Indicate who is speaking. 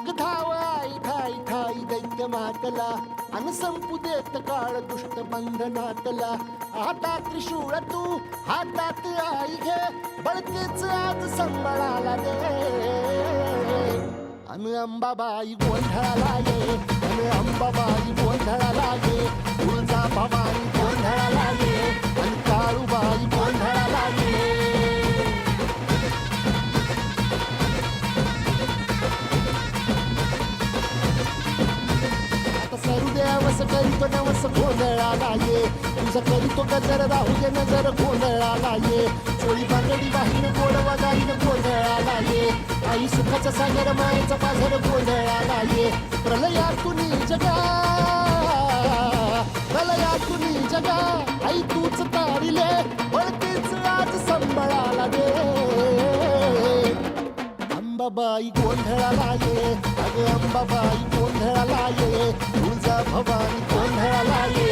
Speaker 1: लाग धावा दैत्य मातला. देत काळ दुष्ट बंधनातला आता त्रिशूळ तू हातात आई घे. बळकेच आज संबळाला दे. अन अंबाबाई गोंधळाला ये. अन अंबाबाई गोंधळाला ये. तुळजा भवानी गोंधळाला ये. अन काळूबा करीतो नवस गोंधळाला ये तुझं करीतो गजर राहू दे नजर गोंधळाला ये चोळी बांगडी बाहीन गोडवा गाईन गोंधळाला ये आई सुखाचा सागर मायेचा पाझर गोंधळाला ये प्रलयातून जगा प्रलयातून जगा आई तूच तारिले वळतेच आज संबळाला दे अंबाबाई गोंधळाला ये अगे अंबाबाई गोंधळाला ये. भवानी कोंधळाला ये